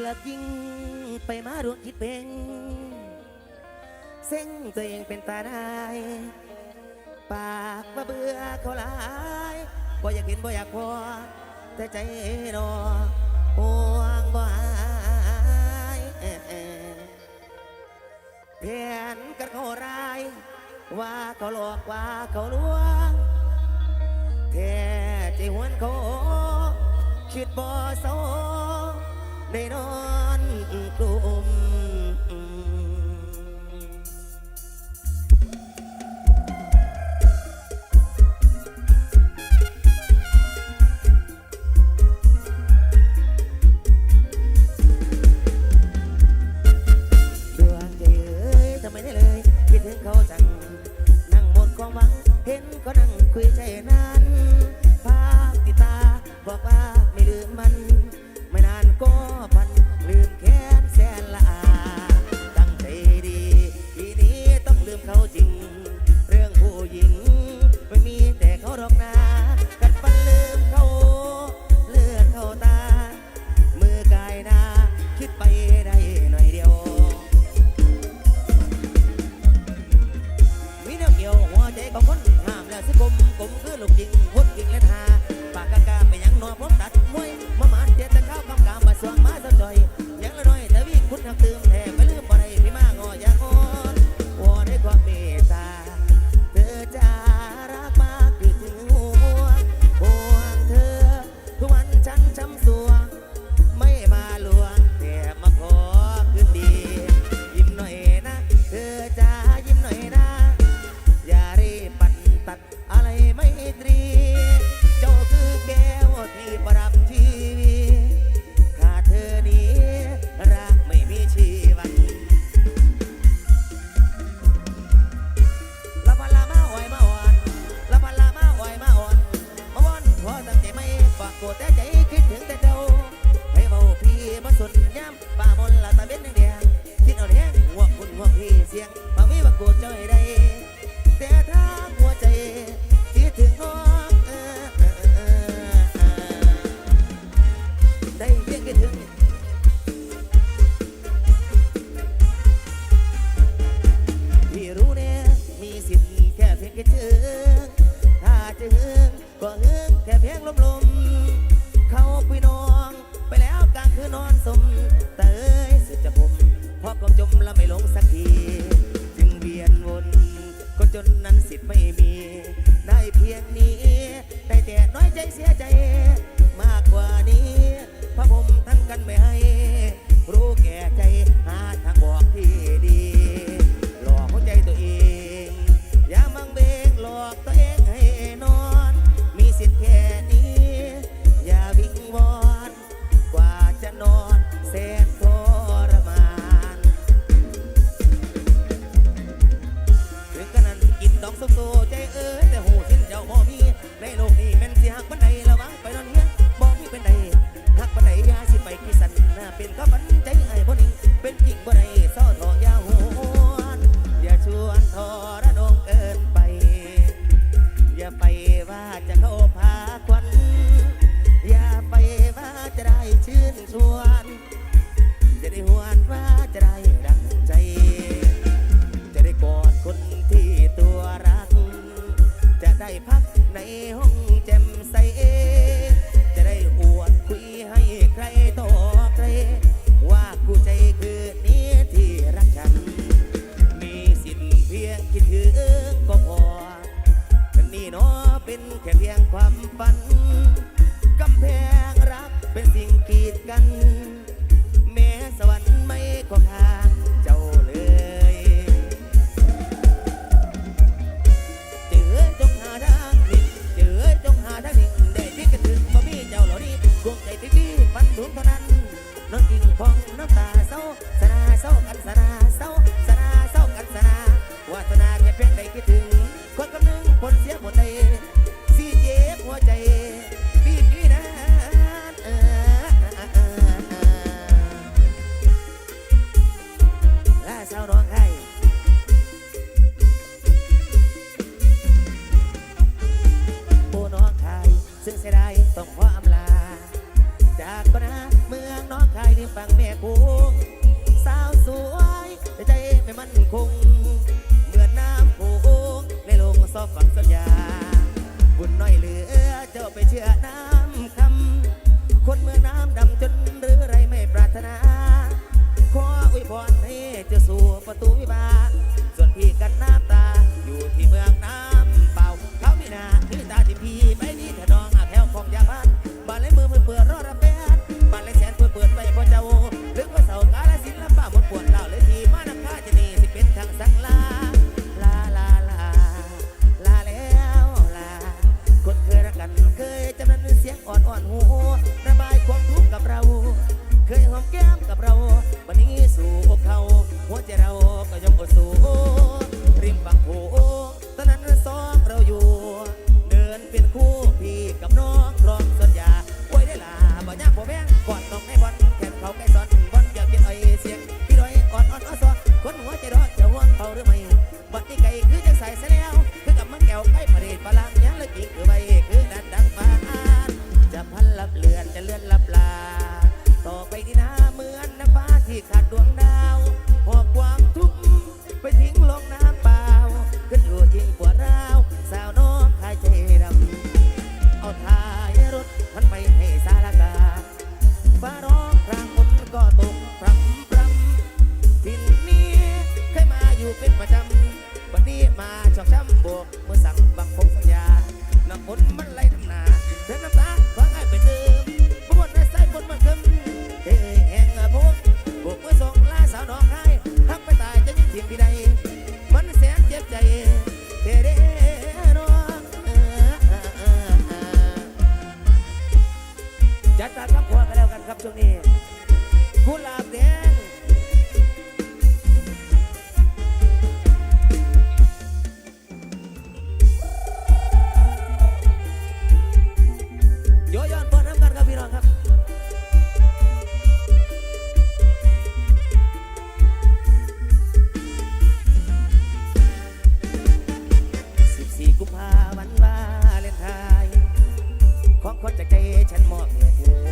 และยิงไปมาดวงคิดเป็นเส้นตัวเองเป็นตาได้ปากมาเบื่อเขาลายบ่อยากเห็นบ่อยากพอแต่ใจนอห่วงบ่ายเพียนกันเขาราย ว่าเขาหลอกว่าเขาลวงแท้ใจหวนเขาคิดบ่เศร้ ได้นอนกลุ่มเขาจัง นั่งหมดความหวัง เห็นก็นั่งคุยใจหน้า พาวันวาเลนไทยของคนจากใจฉันมอบให้เ